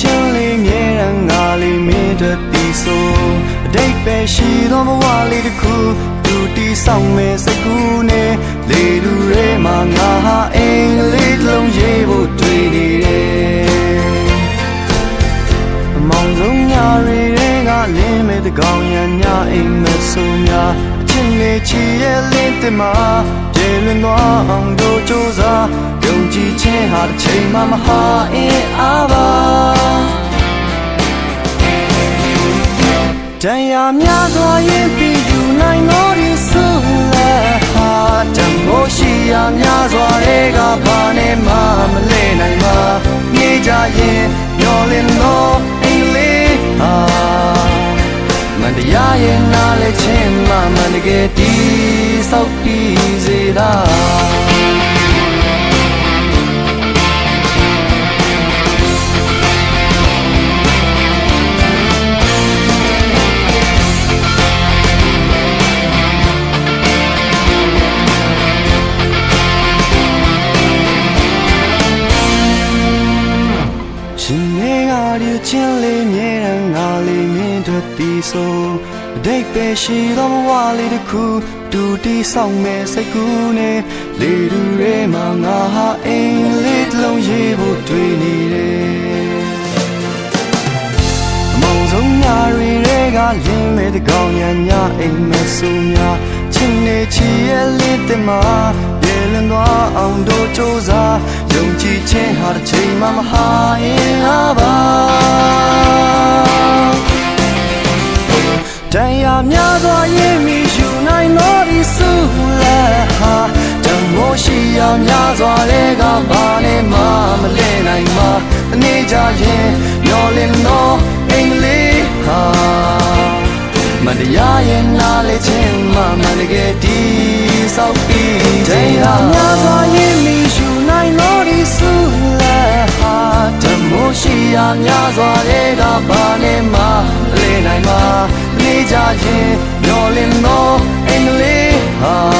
ချင်းလေးမြဲတမ်းငါလေးမင်းတို့တီဆိုအတိတ်ပဲရှိသောဘဝလေးတစ်ခုသူတီဆောင်မဲ့စိတ်ကူးနဲ့လေလူရဲမှာငါဟာအိမ်လေးတစ်လုံးရေးဖို့တွေ့နေတယ်အမောင်ဆုံးညရီတွေကလင်းမဲ့တကောင်ရညအိမ်မဆိုးများအချင်းလေးချီရဲ့လင်းတင်မှာကျေလွင်သွားအောင်တို့ကြိုးစားယုံကြည်ခြင်းဟာတစ်ချိန်မှမဟာအင်းအားပါ တရားများစွာရင်ပြီးယူနိုင်တော်ဒီဆုလက်ဟာတမိုးရှိရာများစွာတွေကဘာနဲ့မှမလဲနိုင်ပါနေကြရင်မျောလင်းတော့အိမ်လေးဟာမန်တရားရဲ့နားလဲချင်းမှမန်တကယ်ဒီဆောက်ပြီးစေတာ ရှင်နေကဒီချင်းလေးမြဲတမ်းငါလေးမင်းတို့တီဆိုအတိတ်ပဲရှိသောဘဝလေးတစ်ခုတူတီဆောင်မဲ့စိတ်ကူးနဲ့လေတူရဲမှာငါဟာအိမ်လေးတစ်လုံးရေးဖို့တွေ့နေတယ်အမောင်ဆုံးညရီတွေကလင်းမဲ့တကောင်ညာညာအိမ်မဆူများချင်းနေချီရဲ့လေးတင်မှာရေ လွန်သွားအောင်တို့စူးစားယုံကြည်ခြင်းဟာတစ်ချိန်မှမဟာရင်အားပါတရားများစွာရင်မီယူနိုင်တော်ဒီဆုလက်ဟာတမိုးရှိရာများစွာတွေကဘာနဲ့မှမလဲနိုင်မှာအနေကြရင်မျောလင်းတော့အင်္ဂလိပ်ဟာမ တရားရဲ့နားလေခြင်းမှမန်တကယ်ဒီဆောက်ပြီးတရားများစွာရင်မီယူနိုင်လို့ဒီဆုလက်ဟာတမိုးရှိရာများစွာတွေကဘာနဲ့မှလေနိုင်မှာနေကြခြင်းမျောလင်းတော့အင်္ဂလိပ်ဟာ